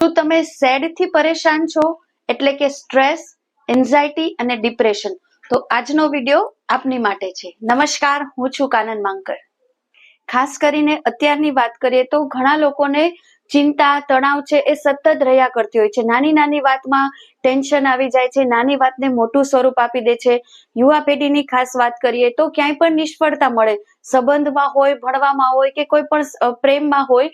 શું તમે સેડથી પરેશાન છો, એટલે કે સ્ટ્રેસ એન્ઝાયટી અને ડિપ્રેશન તો આજનો વીડિયો આપની માટે છે. નમસ્કાર, હું છું કાનન માંકર. ખાસ કરીને અત્યારની વાત કરીએ તો ઘણા લોકોને ચિંતા, તણાવ છે એ સતત રહ્યા કરતી હોય છે. નાની નાની વાતમાં ટેન્શન આવી જાય છે, નાની વાતને મોટું સ્વરૂપ આપી દે છે. યુવા પેઢીની ખાસ વાત કરીએ તો ક્યાંય પણ નિષ્ફળતા મળે. સંબંધમાં હોય, ભણવામાં હોય કે કોઈ પણ પ્રેમમાં હોય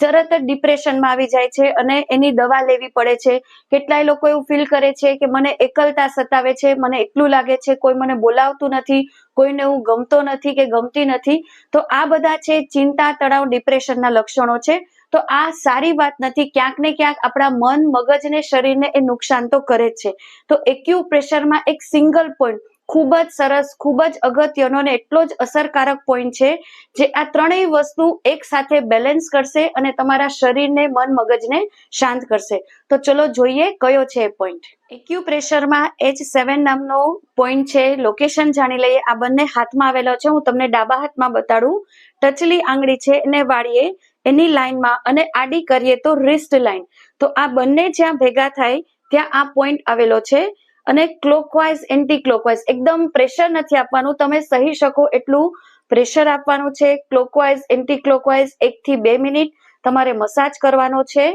તરત જ ડિપ્રેશનમાં આવી જાય છે અને એની દવા લેવી પડે છે. કેટલાય લોકો એવું ફીલ કરે છે કે મને એકલતા સતાવે છે, મને એટલું લાગે છે, કોઈ મને બોલાવતું નથી, કોઈને હું ગમતો નથી કે ગમતી નથી. તો આ બધા છે ચિંતા, તણાવ, ડિપ્રેશનના લક્ષણો છે. તો આ સારી વાત નથી. ક્યાંક ને ક્યાંક આપણા મન, મગજ ને શરીરને એ નુકસાન તો કરે જ છે. તો એક્યુપ્રેશરમાં એક સિંગલ પોઈન્ટ ખૂબ જ સરસ, ખૂબ જ અગત્યનો ને એટલો જ અસરકારક પોઈન્ટ છે જે આ ત્રણેય વસ્તુ એક સાથે બેલેન્સ કરશે અને તમારા શરીરને, મન મગજને શાંત કરશે. તો ચલો જોઈએ કયો છે એ પોઈન્ટ એક્યુપ્રેશરમાં એચ સેવન નામનો પોઈન્ટ છે. લોકેશન જાણી લઈએ. આ બંને હાથમાં આવેલો છે. હું તમને ડાબા હાથમાં બતાડું. ટચલી આંગળી છે. એને વાળીએ એની લાઈનમાં અને આડી કરીએ તો રિસ્ટ લાઈન તો આ બંને જ્યાં ભેગા થાય, ત્યાં આ પોઈન્ટ આવેલો છે અને ક્લોકવાઇઝ એન્ટી ક્લોકવાઇઝ એકદમ પ્રેશર નથી આપવાનું. તમે સહી શકો એટલું પ્રેશર આપવાનું છે. ક્લોકવાઇઝ એન્ટી ક્લોકવાઇઝ એક થી બે મિનિટ તમારે મસાજ કરવાનો છે.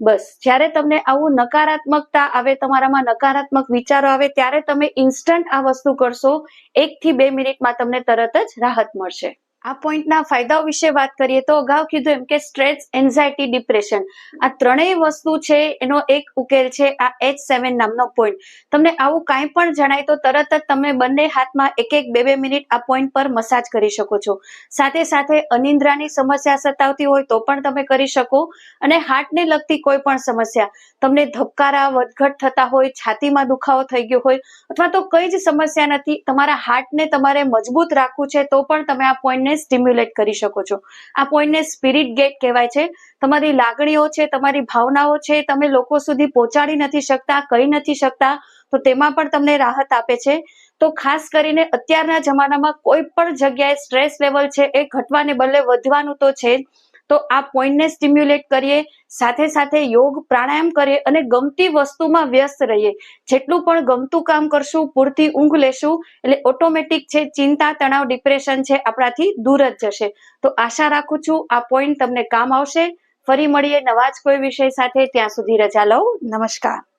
બસ, જ્યારે તમને આવું નકારાત્મકતા આવે, તમારામાં નકારાત્મક વિચારો આવે, ત્યારે તમે ઇન્સ્ટન્ટ આ વસ્તુ કરશો. એક થી બે મિનિટમાં તમને તરત જ રાહત મળશે. આ પોઈન્ટના ફાયદાઓ વિશે વાત કરીએ તો અગાઉ કીધું એમ કે સ્ટ્રેસ, એન્ઝાયટી, ડિપ્રેશન આ ત્રણેય વસ્તુ છે એનો એક ઉકેલ છે આ એચ સેવન નામનો પોઈન્ટ તમને આવું કાંઈ પણ જણાય તો તરત જ તમે બંને હાથમાં એક એક બે બે મિનિટ આ પોઈન્ટ પર મસાજ કરી શકો છો. સાથે સાથે અનિદ્રાની સમસ્યા સતાવતી હોય તો પણ તમે કરી શકો અને હાર્ટને લગતી કોઈ પણ સમસ્યા. તમને ધબકારા, વધઘટ થતા હોય, છાતીમાં દુખાવો થઈ ગયો હોય અથવા તો કઈ જ સમસ્યા નથી, તમારા હાર્ટને તમારે મજબૂત રાખવું છે તો પણ તમે આ પોઈન્ટને સ્ટિમ્યુલેટ કરી શકો છો. આ પોઈન્ટને સ્પિરિટ ગેટ કહેવાય છે. તમારી લાગણીઓ છે, તમારી ભાવનાઓ છે, તમે લોકો સુધી પહોંચાડી નથી શકતા, કહી નથી શકતા, તો તેમાં પણ તમને રાહત આપે છે. તો ખાસ કરીને અત્યારના જમાનામાં કોઈ પણ જગ્યાએ સ્ટ્રેસ લેવલ છે એ ઘટવાને બદલે વધવાનું તો છે જ. તો આ પોઈન્ટને સ્ટિમ્યુલેટ કરીએ, સાથે સાથે યોગ, પ્રાણાયામ કરીએ અને ગમતી વસ્તુમાં વ્યસ્ત રહીએ. જેટલું પણ ગમતું કામ કરશું, પૂરતી ઊંઘ લેશું, એટલે ઓટોમેટિક છે, ચિંતા, તણાવ, ડિપ્રેશન છે, આપણાથી દૂર જ જશે. તો આશા રાખું છું આ પોઈન્ટ તમને કામ આવશે. ફરી મળીએ નવા જ કોઈ વિષય સાથે. ત્યાં સુધી રજા લઉં. નમસ્કાર.